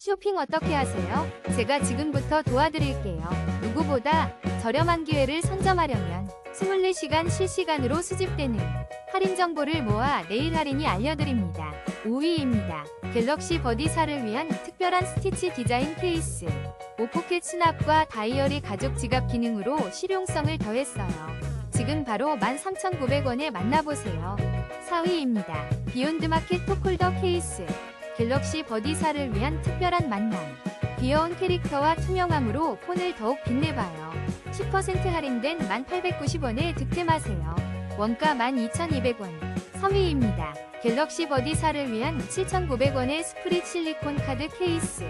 쇼핑 어떻게 하세요? 제가 지금부터 도와드릴게요. 누구보다 저렴한 기회를 선점하려면 24시간 실시간으로 수집되는 할인 정보를 모아 내일 할인이 알려드립니다. 5위입니다. 갤럭시 버디사를 위한 특별한 스티치 디자인 케이스. 오포켓 수납과 다이어리 가죽 지갑 기능으로 실용성을 더했어요. 지금 바로 13,900원에 만나보세요. 4위입니다. 비욘드 마켓 톡홀더 케이스. 갤럭시 버디사를 위한 특별한 만남. 귀여운 캐릭터와 투명함으로 폰을 더욱 빛내봐요. 10% 할인된 1,890원에 득템하세요. 원가 12,200원. 3위입니다. 갤럭시 버디사를 위한 7,900원의 스프릿 실리콘 카드 케이스.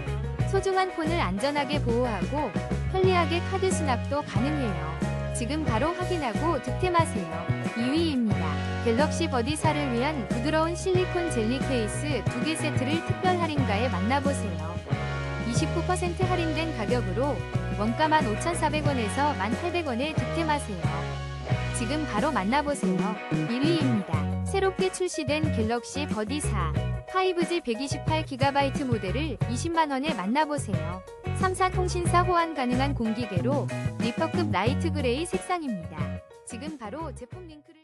소중한 폰을 안전하게 보호하고 편리하게 카드 수납도 가능해요. 지금 바로 확인하고 득템하세요. 2위입니다. 갤럭시 버디사를 위한 부드러운 실리콘 젤리 케이스 2개 세트를 특별 할인가에 만나보세요. 29% 할인된 가격으로 원가 15,400원에서 1,800원에 득템하세요. 지금 바로 만나보세요. 1위입니다. 새롭게 출시된 갤럭시 버디 4 5G 128GB 모델을 20만원에 만나보세요. 3사 통신사 호환 가능한 공기계로 리퍼급 라이트 그레이 색상입니다. 지금 바로 제품 링크를